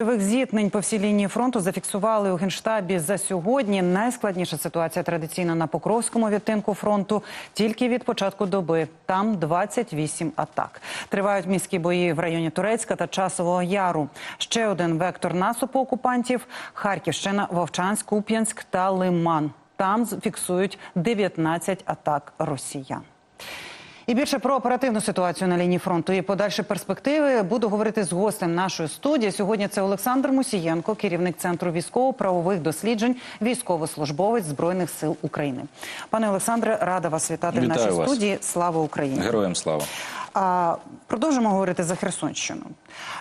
Бойових зіткнень по всій лінії фронту зафіксували у генштабі за сьогодні. Найскладніша ситуація традиційно на Покровському відтинку фронту. Тільки від початку доби там 28 атак. Тривають міські бої в районі Турецька та Часового Яру. Ще один вектор наступу окупантів: Харківщина, Вовчанськ, Куп'янськ та Лиман. Там фіксують 19 атак росіян. І більше про оперативну ситуацію на лінії фронту і подальші перспективи буду говорити з гостем нашої студії. Сьогодні це Олександр Мусієнко, керівник центру військово-правових досліджень, військовослужбовець збройних сил України. Пане Олександре, рада вас вітати в нашій вас. студії. Слава Україні! Героям слава. А, продовжимо говорити за Херсонщину.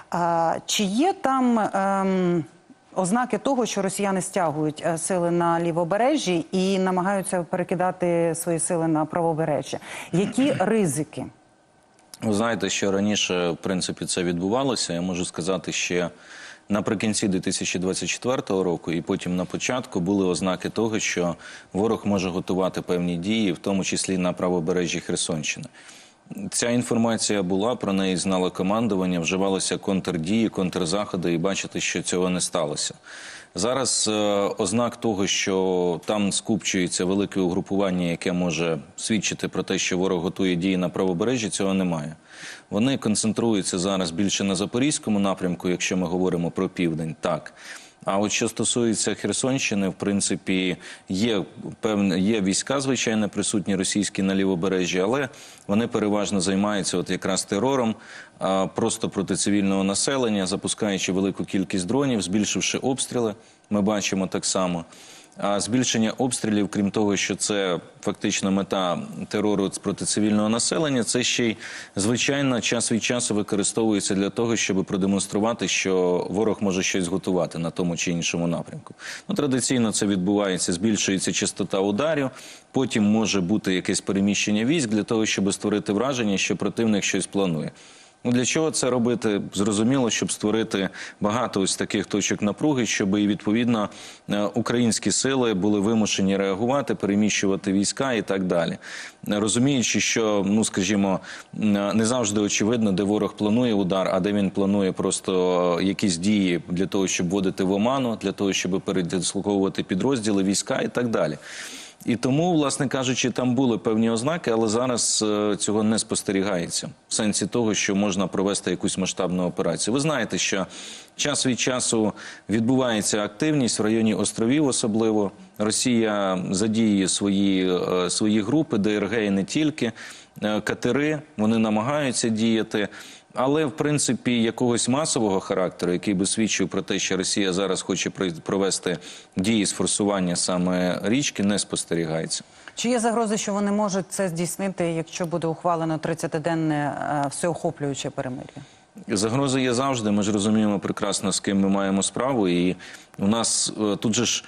А, чи є там ем, ознаки того, що росіяни стягують е, сили на лівобережжі і намагаються перекидати свої сили на правобережжя? Які ризики? Ви знаєте, що раніше, в принципі, це відбувалося. Я можу сказати, ще наприкінці 2024 року, і потім на початку були ознаки того, що ворог може готувати певні дії, в тому числі на правобережжі Херсонщини. Ця інформація була, про неї знало командування, вживалися контрдії, контрзаходи, і бачите, що цього не сталося. Зараз е, ознак того, що там скупчується велике угрупування, яке може свідчити про те, що ворог готує дії на правобережжі, цього немає. Вони концентруються зараз більше на запорізькому напрямку, якщо ми говоримо про південь, так. А от що стосується Херсонщини, в принципі, є певне є війська, звичайно, присутні російські на лівобережжі, але вони переважно займаються от якраз терором просто проти цивільного населення, запускаючи велику кількість дронів, збільшивши обстріли. Ми бачимо так само. А збільшення обстрілів, крім того, що це фактично мета терору проти цивільного населення, це ще й звичайно час від часу використовується для того, щоб продемонструвати, що ворог може щось готувати на тому чи іншому напрямку. Ну традиційно це відбувається, збільшується частота ударів. Потім може бути якесь переміщення військ для того, щоб створити враження, що противник щось планує. Ну, для чого це робити? Зрозуміло, щоб створити багато ось таких точок напруги, щоб і відповідно е, українські сили були вимушені реагувати, переміщувати війська і так далі. Розуміючи, що ну скажімо, не завжди очевидно, де ворог планує удар, а де він планує просто якісь дії для того, щоб вводити в оману, для того, щоб передислоковувати підрозділи, війська і так далі. І тому, власне кажучи, там були певні ознаки, але зараз е, цього не спостерігається в сенсі того, що можна провести якусь масштабну операцію. Ви знаєте, що час від часу відбувається активність в районі островів, особливо Росія задіює свої, е, свої групи, ДРГ і не тільки Е, катери. Вони намагаються діяти. Але в принципі якогось масового характеру, який би свідчив про те, що Росія зараз хоче про- провести дії з форсування саме річки, не спостерігається. Чи є загрози, що вони можуть це здійснити, якщо буде ухвалено 30-денне е, всеохоплююче перемир'я? Загрози є завжди. Ми ж розуміємо прекрасно, з ким ми маємо справу. І у нас е, тут же ж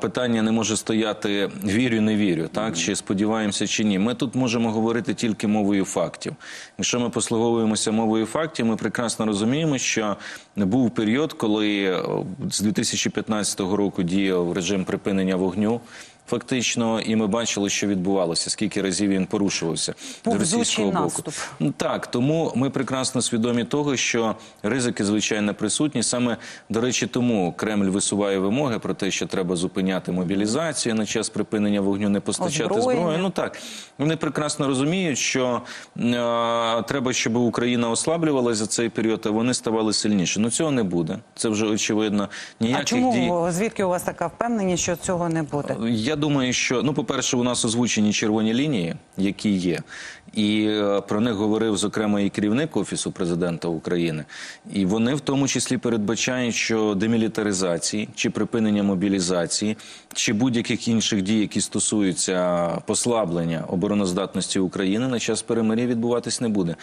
питання не може стояти вірю, не вірю, так чи сподіваємося, чи ні. Ми тут можемо говорити тільки мовою фактів. Якщо ми послуговуємося мовою фактів, ми прекрасно розуміємо, що був період, коли е, з 2015 року діяв режим припинення вогню. Фактично, і ми бачили, що відбувалося, скільки разів він порушувався з російського боку. наступ. Ну, Так, тому ми прекрасно свідомі того, що ризики звичайно присутні. Саме до речі, тому Кремль висуває вимоги про те, що треба зупиняти мобілізацію на час припинення вогню, не постачати зброю. Ну так вони прекрасно розуміють, що е, треба, щоб Україна ослаблювалася за цей період, а вони ставали сильніше. Ну цього не буде. Це вже очевидно. Ніяких А чому дій. звідки у вас така впевненість, що цього не буде? Я думаю, що ну, по-перше, у нас озвучені червоні лінії, які є, і е, про них говорив зокрема і керівник офісу президента України. І вони в тому числі передбачають, що демілітаризації чи припинення мобілізації, чи будь-яких інших дій, які стосуються послаблення обороноздатності України, на час перемир'я відбуватись не буде.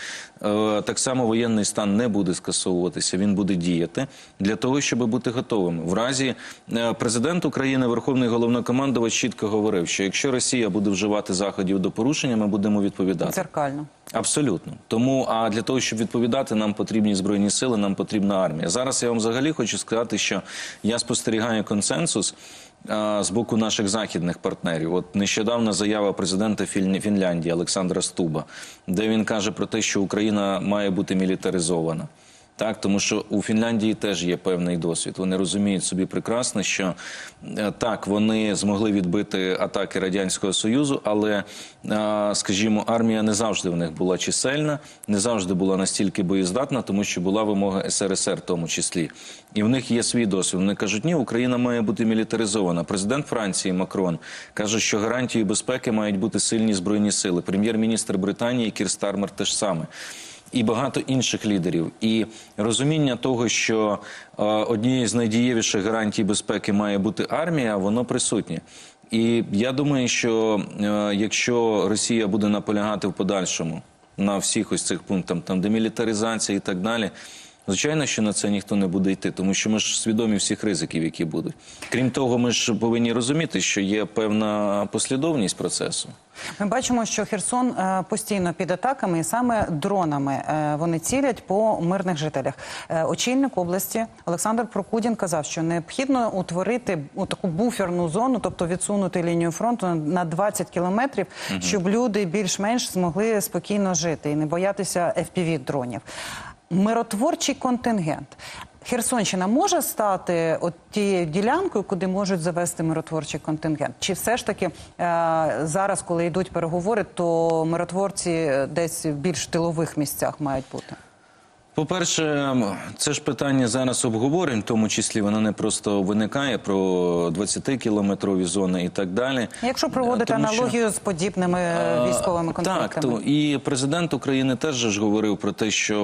Е, Так само воєнний стан не буде скасовуватися. Він буде діяти для того, щоб бути готовими. В разі е, президент України, Верховний головнокомандувач, чітко говорив, що якщо Росія буде вживати заходів до порушення, ми будемо відповідати. Дзеркально. Абсолютно. Тому а для того, щоб відповідати, нам потрібні збройні сили, нам потрібна армія. Зараз я вам взагалі хочу сказати, що я спостерігаю консенсус. а, З боку наших західних партнерів, от нещодавна заява президента Фін- Фінляндії Олександра Стуба, де він каже про те, що Україна має бути мілітаризована. Так, тому що у Фінляндії теж є певний досвід. Вони розуміють собі прекрасно, що е, так вони змогли відбити атаки радянського союзу, але, е, скажімо, армія не завжди в них була чисельна, не завжди була настільки боєздатна, тому що була вимога СРСР, в тому числі. І в них є свій досвід. Вони кажуть, ні, Україна має бути мілітаризована. Президент Франції Макрон каже, що гарантією безпеки мають бути сильні збройні сили. Прем'єр-міністр Британії Кір Стармер теж саме і багато інших лідерів. І розуміння того, що е, однією з найдієвіших гарантій безпеки має бути армія, воно присутнє. І я думаю, що е, якщо Росія буде наполягати в подальшому на всіх ось цих пунктах, там демілітаризація і так далі. Звичайно, що на це ніхто не буде йти, тому що ми ж свідомі всіх ризиків, які будуть. Крім того, ми ж повинні розуміти, що є певна послідовність процесу. Ми бачимо, що Херсон е, постійно під атаками, і саме дронами е, вони цілять по мирних жителях. Е, очільник області Олександр Прокудін казав, що необхідно утворити таку буферну зону, тобто відсунути лінію фронту на 20 кілометрів, щоб люди більш-менш змогли спокійно жити і не боятися fpv дронів. Миротворчий контингент. Херсонщина може стати от тією ділянкою, куди можуть завести миротворчий контингент? Чи все ж таки е, зараз, коли йдуть переговори, то миротворці десь в більш тилових місцях мають бути? По-перше, це ж питання зараз обговорень, в тому числі воно не просто виникає про 20-кілометрові зони і так далі. Якщо проводити Тому що- аналогію з подібними військовими конфліктами? Так, то і президент України теж ж говорив про те, що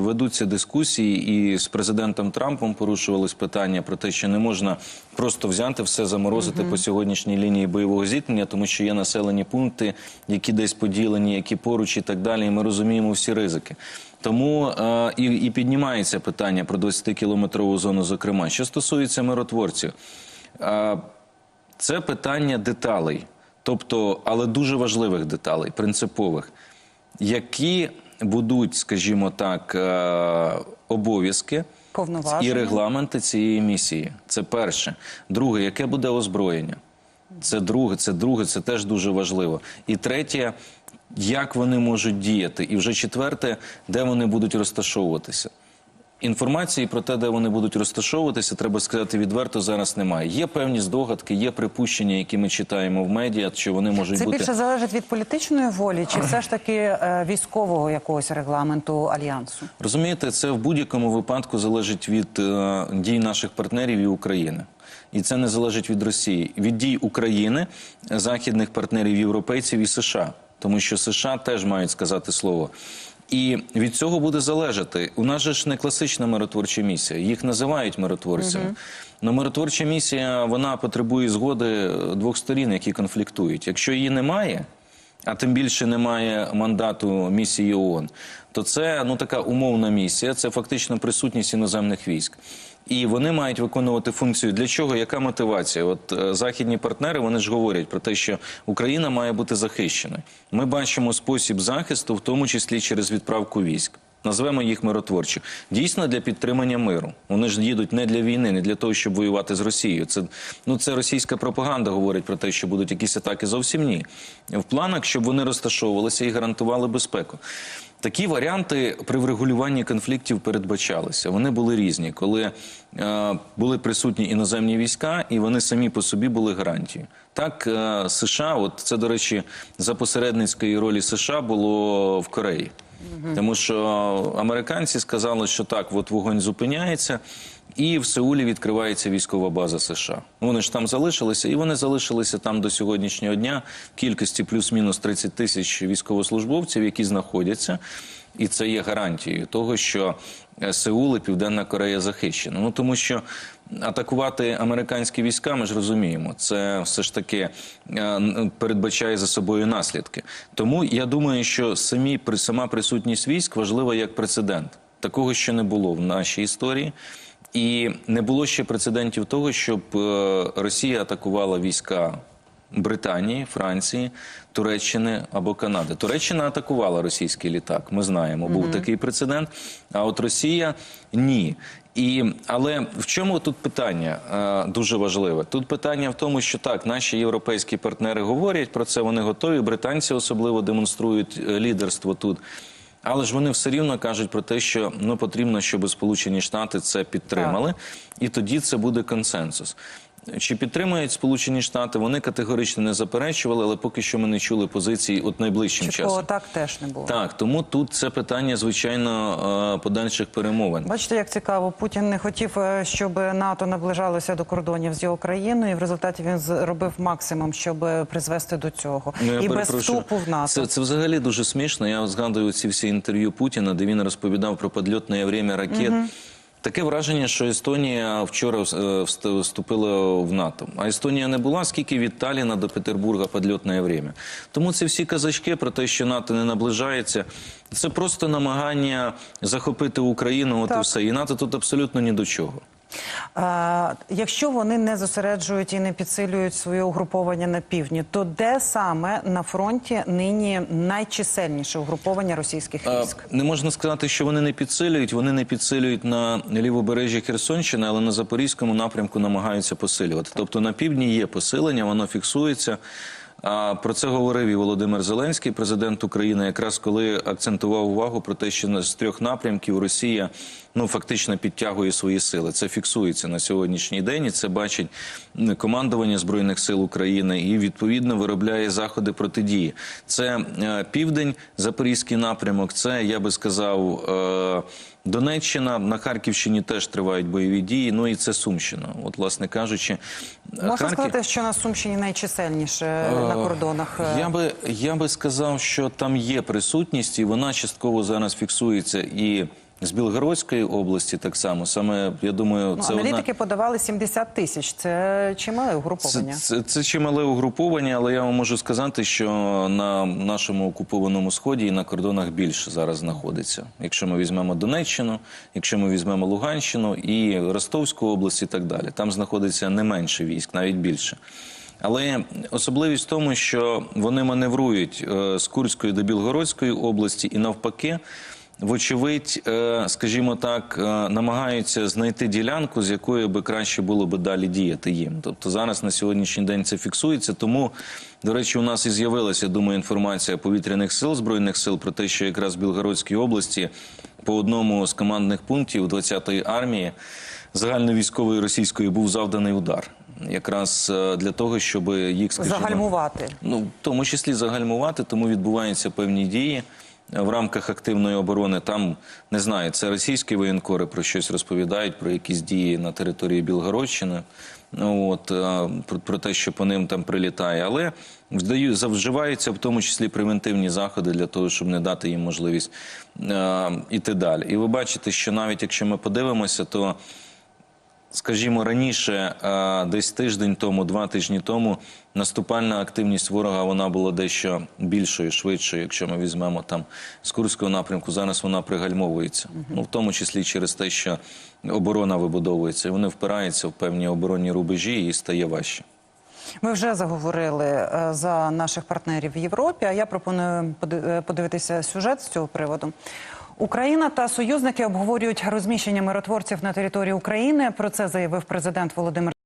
ведуться дискусії, і з президентом Трампом порушувались питання про те, що не можна просто взяти все заморозити по сьогоднішній лінії бойового зіткнення, тому що є населені пункти, які десь поділені, які поруч і так далі. І ми розуміємо всі ризики. Тому е, і, і піднімається питання про 20-кілометрову зону. Зокрема, що стосується миротворців. Е, це питання деталей, тобто, але дуже важливих деталей, принципових, які будуть, скажімо так, е, обов'язки і регламенти цієї місії. Це перше. Друге, яке буде озброєння? Це друге, це друге, це теж дуже важливо. І третє, як вони можуть діяти. І вже четверте, де вони будуть розташовуватися. Інформації про те, де вони будуть розташовуватися, треба сказати відверто, зараз немає. Є певні здогадки, є припущення, які ми читаємо в медіа, що вони можуть Це бути більше залежить від політичної волі, чи все ж таки е, військового якогось регламенту альянсу? Розумієте, це в будь-якому випадку залежить від е, дій наших партнерів і України. І це не залежить від Росії, від дій України, західних партнерів, європейців і США, тому що США теж мають сказати слово. І від цього буде залежати. У нас же ж не класична миротворча місія. Їх називають миротворцями. Но миротворча місія вона потребує згоди двох сторін, які конфліктують. Якщо її немає, а тим більше немає мандату місії ООН, то це ну така умовна місія, це фактично присутність іноземних військ. І вони мають виконувати функцію. Для чого? Яка мотивація? От е, західні партнери вони ж говорять про те, що Україна має бути захищеною. Ми бачимо спосіб захисту, в тому числі через відправку військ. Назвемо їх миротворчі. Дійсно для підтримання миру. Вони ж їдуть не для війни, не для того, щоб воювати з Росією. Це ну це російська пропаганда говорить про те, що будуть якісь атаки. Зовсім ні. В планах, щоб вони розташовувалися і гарантували безпеку. Такі варіанти при врегулюванні конфліктів передбачалися. Вони були різні, коли е, були присутні іноземні війська, і вони самі по собі були гарантією. Так, е, США, от це до речі, за посередницької ролі США було в Кореї. Тому що американці сказали, що так, от вогонь зупиняється, і в Сеулі відкривається військова база США. Вони ж там залишилися, і вони залишилися там до сьогоднішнього дня в кількості плюс-мінус 30 тисяч військовослужбовців, які знаходяться. І це є гарантією того, що е, Сеул і Південна Корея захищена. Ну тому що атакувати американські війська, ми ж розуміємо, це все ж таки е, передбачає за собою наслідки. Тому я думаю, що самі сама присутність військ важлива як прецедент. Такого ще не було в нашій історії. І не було ще прецедентів того, щоб е, Росія атакувала війська Британії, Франції, Туреччини або Канади. Туреччина атакувала російський літак. Ми знаємо, був такий прецедент. А от Росія ні. І але в чому тут питання е, дуже важливе? Тут питання в тому, що так, наші європейські партнери говорять про це. Вони готові. Британці особливо демонструють е, лідерство тут. Але ж вони все рівно кажуть про те, що ну потрібно, щоб Сполучені Штати це підтримали, і тоді це буде консенсус. Чи підтримують Сполучені Штати? Вони категорично не заперечували, але поки що ми не чули позиції от найближчим Чіткого часом. так теж не було. Так, тому тут це питання, звичайно, е, подальших перемовин. Бачите, як цікаво, Путін не хотів, е, щоб НАТО наближалося до кордонів з його країною, і в результаті він зробив максимум, щоб призвести до цього. Ну, я і без вступу в НАТО. Це, це взагалі дуже смішно. Я згадую ці всі інтерв'ю Путіна, де він розповідав про підльотне время ракет. Таке враження, що Естонія вчора е, вступила в НАТО. А Естонія не була, скільки від Таліна до Петербурга підльотне время. Тому ці всі казачки про те, що НАТО не наближається, це просто намагання захопити Україну. От і все. І НАТО тут абсолютно ні до чого. Якщо вони не зосереджують і не підсилюють своє угруповання на півдні, то де саме на фронті нині найчисельніше угруповання російських військ? Не можна сказати, що вони не підсилюють. Вони не підсилюють на лівобережжі Херсонщини, але на запорізькому напрямку намагаються посилювати. Тобто на півдні є посилення, воно фіксується. А про це говорив і Володимир Зеленський, президент України, якраз коли акцентував увагу про те, що з трьох напрямків Росія ну фактично підтягує свої сили. Це фіксується на сьогоднішній день, і це бачить командування збройних сил України і відповідно виробляє заходи протидії. Це е, південь, запорізький напрямок. Це я би сказав. Е, Донеччина на Харківщині теж тривають бойові дії. Ну і це Сумщина. От, власне кажучи, Можна Харків- сказати, що на Сумщині найчисельніше на кордонах. е, я би я би сказав, що там є присутність, і вона частково зараз фіксується і з Білгородської області. Так само саме я думаю, Ну, це аналітики одна... подавали 70 тисяч. Це чимале Це, угруповання. це, це чимале угруповання, але я вам можу сказати, що на нашому окупованому сході і на кордонах більше зараз знаходиться. Якщо ми візьмемо Донеччину, якщо ми візьмемо Луганщину і Ростовську область і так далі, там знаходиться не менше військ, навіть більше. Але особливість в тому, що вони маневрують е, з Курської до Білгородської області і навпаки. Вочевидь, е, скажімо так, е, намагаються знайти ділянку, з якої би краще було би далі діяти їм. Тобто зараз на сьогоднішній день це фіксується. Тому, до речі, у нас і з'явилася, думаю, інформація повітряних сил збройних сил про те, що якраз в Білгородській області по одному з командних пунктів 20-ї армії загальновійськової російської був завданий удар. Якраз е, для того, щоб їх скажімо, Загальмувати. Ну, в тому числі загальмувати, тому відбуваються певні дії е, в рамках активної оборони. Там не знаю, це російські воєнкори про щось розповідають, про якісь дії на території Білгородщини. От, е, про, про те, що по ним там прилітає. Але вдаю, завживаються в тому числі превентивні заходи для того, щоб не дати їм можливість е, іти далі. І ви бачите, що навіть якщо ми подивимося, то Скажімо, раніше, е, десь тиждень тому, два тижні тому, наступальна активність ворога вона була дещо більшою, швидшою. Якщо ми візьмемо там з Курського напрямку, зараз вона пригальмовується. Ну в тому числі через те, що оборона вибудовується, і вони впираються в певні оборонні рубежі і стає важче. Ми вже заговорили е, за наших партнерів в Європі. А я пропоную е, подивитися сюжет з цього приводу. Україна та союзники обговорюють розміщення миротворців на території України. Про це заявив президент Володимир.